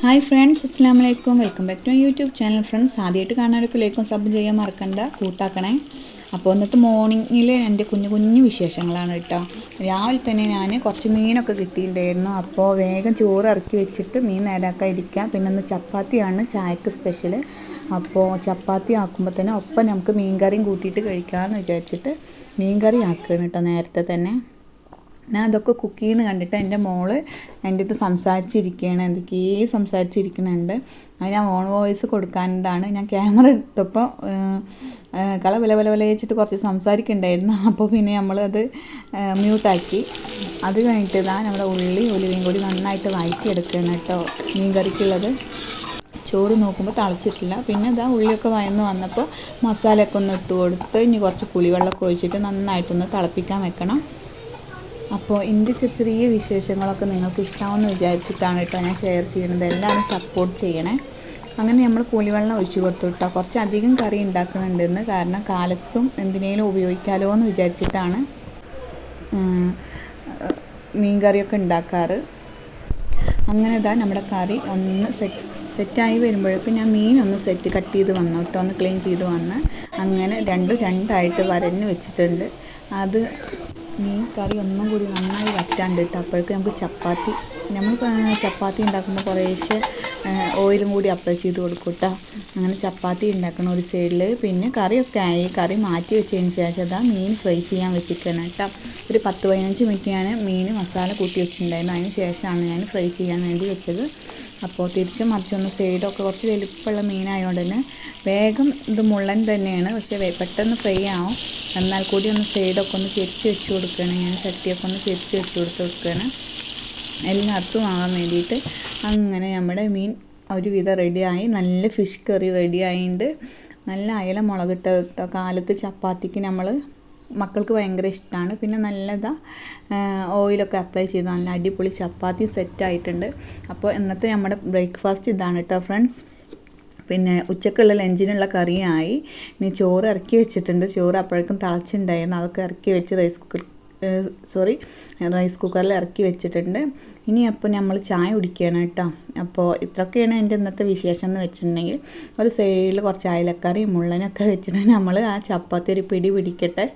Hi friends അസ്സാം വലൈക്കും welcome back to YouTube channel friends ആദ്യമായിട്ട് കാണാനൊക്കെ ലൈക്കും സബ് ചെയ്യാൻ മറക്കണ്ട കൂട്ടാക്കണേ. അപ്പോൾ ഇന്നത്തെ മോർണിംഗിൽ എന്റെ കുഞ്ഞു കുഞ്ഞു വിശേഷങ്ങളാണ് കേട്ടോ. രാവിലെ തന്നെ ഞാൻ കുറച്ച് മീനൊക്കെ കിട്ടിയിട്ടുണ്ടായിരുന്നു. അപ്പോൾ വേഗം ചോറ് ഇറക്കി വെച്ചിട്ട് മീൻ നേരാക്കാൻ ഇരിക്കാം. പിന്നെ ഒന്ന് ചപ്പാത്തിയാണ് ചായക്ക് സ്പെഷ്യൽ അപ്പോൾ ചപ്പാത്തി ആക്കുമ്പോൾ തന്നെ ഒപ്പം നമുക്ക് മീൻ കറിയും കൂട്ടിയിട്ട് കഴിക്കാമെന്ന് വിചാരിച്ചിട്ട് മീൻ കറി ആക്കുകയാണ് കേട്ടോ നേരത്തെ തന്നെ. ഞാൻ അതൊക്കെ കുക്ക് ചെയ്യുന്ന കണ്ടിട്ട് എന്റെ മോൾ എന്റെ അടുത്ത് സംസാരിച്ചിരിക്കുകയാണ് എന്തൊക്കെയോ സംസാരിച്ചിരിക്കുന്നുണ്ട് അത് ഞാൻ ഓൺ വോയിസ് കൊടുക്കാനതാണ് ഞാൻ ക്യാമറ എടുത്തപ്പോൾ കള വില വില വില വെച്ചിട്ട് കുറച്ച് സംസാരിക്കുന്നുണ്ടായിരുന്നു അപ്പോൾ പിന്നെ നമ്മളത് മ്യൂട്ടാക്കി അത് കഴിഞ്ഞിട്ട് ഇതാ നമ്മുടെ ഉള്ളി ഉലുവയും കൂടി നന്നായിട്ട് വഴറ്റിയെടുക്കുകയാണ് കേട്ടോ മീൻ കറിക്കുള്ളത് ചോറ് നോക്കുമ്പോൾ തളച്ചിട്ടില്ല. പിന്നെ ഇതാ ഉള്ളിയൊക്കെ വയന്ന് വന്നപ്പോൾ മസാലയൊക്കെ ഒന്ന് ഇട്ട് കൊടുത്ത് ഇനി കുറച്ച് പുളിവെള്ളമൊക്കെ ഒഴിച്ചിട്ട് നന്നായിട്ടൊന്ന് തിളപ്പിക്കാൻ വെക്കണം. അപ്പോൾ എന്റെ ചെറിയ വിശേഷങ്ങളൊക്കെ നിങ്ങൾക്ക് ഇഷ്ടമാണെന്ന് വിചാരിച്ചിട്ടാണ് കേട്ടോ ഞാൻ ഷെയർ ചെയ്യുന്നത്. എല്ലാവരും സപ്പോർട്ട് ചെയ്യണേ. അങ്ങനെ നമ്മൾ പുളിവെള്ളം ഒഴിച്ച് കൊടുത്തു കേട്ടോ. കുറച്ച് അധികം കറി ഉണ്ടാക്കുന്നുണ്ടെന്ന് കാരണം കാലത്തും എന്തിനേലും ഉപയോഗിക്കാമല്ലോ എന്ന് വിചാരിച്ചിട്ടാണ് മീൻ കറിയൊക്കെ ഉണ്ടാക്കാറ് അങ്ങനെ ഇതാ നമ്മുടെ കറി ഒന്ന് സെറ്റ് സെറ്റായി വരുമ്പോഴേക്കും ഞാൻ മീൻ ഒന്ന് സെറ്റ് കട്ട് ചെയ്ത് വന്നു കേട്ടോ. ഒന്ന് ക്ലീൻ ചെയ്ത് വന്ന്. അങ്ങനെ രണ്ടും രണ്ടായിട്ട് വരഞ്ഞ് വെച്ചിട്ടുണ്ട്. അത് മീൻ കറി ഒന്നും കൂടി നന്നായി വറ്റാണ്ട് ഇട്ട് അപ്പോഴേക്ക് നമുക്ക് ചപ്പാത്തി. നമ്മൾ ചപ്പാത്തി ഉണ്ടാക്കുമ്പോൾ കുറേശ്ശെ ഓയിലും കൂടി അപ്ലൈ ചെയ്ത് കൊടുക്കും കേട്ടോ അങ്ങനെ ചപ്പാത്തി ഉണ്ടാക്കണം ഒരു സൈഡിൽ പിന്നെ കറിയൊക്കെ ആയി. കറി മാറ്റി വെച്ചതിന് ശേഷം അതാ മീൻ ഫ്രൈ ചെയ്യാൻ വെച്ചിരിക്കണം കേട്ടോ ഒരു പത്ത് പതിനഞ്ച് മിനിറ്റ് ഞാൻ മീൻ മസാല കൂട്ടി വെച്ചിട്ടുണ്ടായിരുന്നു അതിന് ശേഷമാണ് ഞാൻ ഫ്രൈ ചെയ്യാൻ വേണ്ടി വെച്ചത്. അപ്പോൾ തിരിച്ചും മറിച്ചൊന്ന് സൈഡൊക്കെ കുറച്ച് വലുപ്പമുള്ള മീനായതുകൊണ്ട് തന്നെ വേഗം ഇത് മുള്ളൻ തന്നെയാണ്. പക്ഷേ പെട്ടെന്ന് ഫ്രൈ ആവും. എന്നാൽ കൂടി ഒന്ന് സൈഡൊക്കെ ഒന്ന് ചെരിച്ച് വെച്ച് കൊടുക്കുകയാണ്. ഞാൻ ചട്ടിയൊക്കെ ഒന്ന് ചെരിച്ച് വെച്ച് കൊടുത്ത് കൊടുക്കുകയാണ്. എല്ലായിടത്തും ആകാൻ വേണ്ടിയിട്ട് അങ്ങനെ നമ്മുടെ മീൻ ഒരുവിധം റെഡിയായി നല്ല ഫിഷ് കറി റെഡി ആയിട്ടുണ്ട് നല്ല അയല മുളകിട്ട കാലത്ത് ചപ്പാത്തിക്ക് നമ്മൾ മക്കൾക്ക് ഭയങ്കര ഇഷ്ടമാണ് പിന്നെ നല്ലതാ ഓയിലൊക്കെ അപ്ലൈ ചെയ്ത് നല്ല അടിപൊളി ചപ്പാത്തി സെറ്റ് ആയിട്ടുണ്ട്. അപ്പോൾ ഇന്നത്തെ നമ്മുടെ ബ്രേക്ക്ഫാസ്റ്റ് ഇതാണ് കേട്ടോ ഫ്രണ്ട്സ് പിന്നെ ഉച്ചക്കുള്ള ലഞ്ചിനുള്ള കറിയായി. ഇനി ചോറ് ഇറക്കി വെച്ചിട്ടുണ്ട്. ചോറ് അപ്പോഴേക്കും തിളച്ചിട്ടുണ്ടായിരുന്നു. അതൊക്കെ ഇറക്കി വെച്ച് റൈസ് കുക്കർ സോറി റൈസ് കുക്കറിൽ ഇറക്കി വെച്ചിട്ടുണ്ട്. ഇനി അപ്പോൾ നമ്മൾ ചായ കുടിക്കുകയാണ് കേട്ടോ. അപ്പോൾ ഇത്രയൊക്കെയാണ് എന്റെ ഇന്നത്തെ വിശേഷം എന്ന് വെച്ചിട്ടുണ്ടെങ്കിൽ. ഒരു സൈഡിൽ കുറച്ച് അയലക്കറിയും മുള്ളനൊക്കെ വെച്ചിട്ട് നമ്മൾ ആ ചപ്പാത്തി ഒരു പിടി പിടിക്കട്ടെ.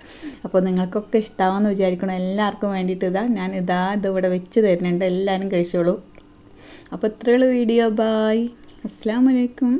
അപ്പോൾ നിങ്ങൾക്കൊക്കെ ഇഷ്ടമാവുമെന്ന് വിചാരിക്കണം എല്ലാവർക്കും വേണ്ടിയിട്ട് ഇതാ ഞാൻ ഇതാ ഇതിവിടെ വെച്ച് തരുന്നുണ്ട്. എല്ലാവരും കഴിച്ചോളൂ. അപ്പോൾ ഇത്രയുള്ള വീഡിയോ. ബായ് അസ്സാം വലൈക്കും